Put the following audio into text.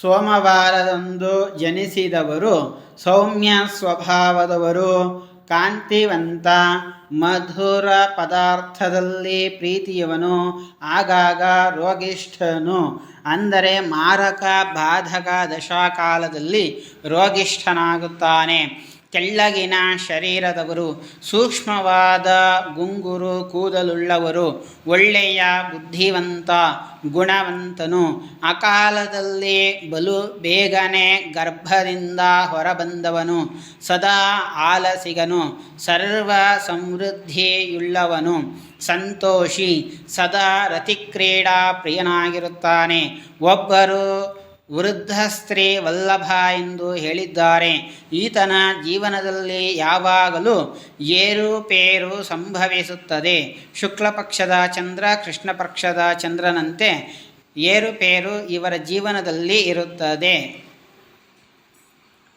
ಸೋಮವಾರದಂದು ಜನಿಸಿದವರು ಸೌಮ್ಯ ಸ್ವಭಾವದವರು. ಕಾಂತಿವಂತ ಮಧುರ ಪದಾರ್ಥದಲ್ಲಿ ಪ್ರೀತಿಯವನು, ಆಗಾಗ ರೋಗಿಷ್ಠನು. ಅಂದರೆ ಮಾರಕ ಬಾಧಕ ದಶಾಕಾಲದಲ್ಲಿ ರೋಗಿಷ್ಠನಾಗುತ್ತಾನೆ. ಕೆಳ್ಳಗಿನ ಶರೀರದವರು, ಸೂಕ್ಷ್ಮವಾದ ಗುಂಗುರು ಕೂದಲುಳ್ಳವರು, ಒಳ್ಳೆಯ ಬುದ್ಧಿವಂತ ಗುಣವಂತನು, ಅಕಾಲದಲ್ಲಿ ಬಲು ಬೇಗನೆ ಗರ್ಭದಿಂದ ಹೊರಬಂದವನು, ಸದಾ ಆಲಸಿಗನು, ಸರ್ವ ಸಮೃದ್ಧಿಯುಳ್ಳವನು, ಸಂತೋಷಿ, ಸದಾ ರತಿಕ್ರೀಡಾ ಪ್ರಿಯನಾಗಿರುತ್ತಾನೆ ಒಬ್ಬರು ವೃದ್ಧ ಸ್ತ್ರೀ ವಲ್ಲಭ ಎಂದು ಹೇಳಿದ್ದಾರೆ. ಈತನ ಜೀವನದಲ್ಲಿ ಯಾವಾಗಲೂ ಏರುಪೇರು ಸಂಭವಿಸುತ್ತದೆ. ಶುಕ್ಲ ಪಕ್ಷದ ಚಂದ್ರ, ಕೃಷ್ಣ ಪಕ್ಷದ ಚಂದ್ರನಂತೆ ಏರುಪೇರು ಇವರ ಜೀವನದಲ್ಲಿ ಇರುತ್ತದೆ.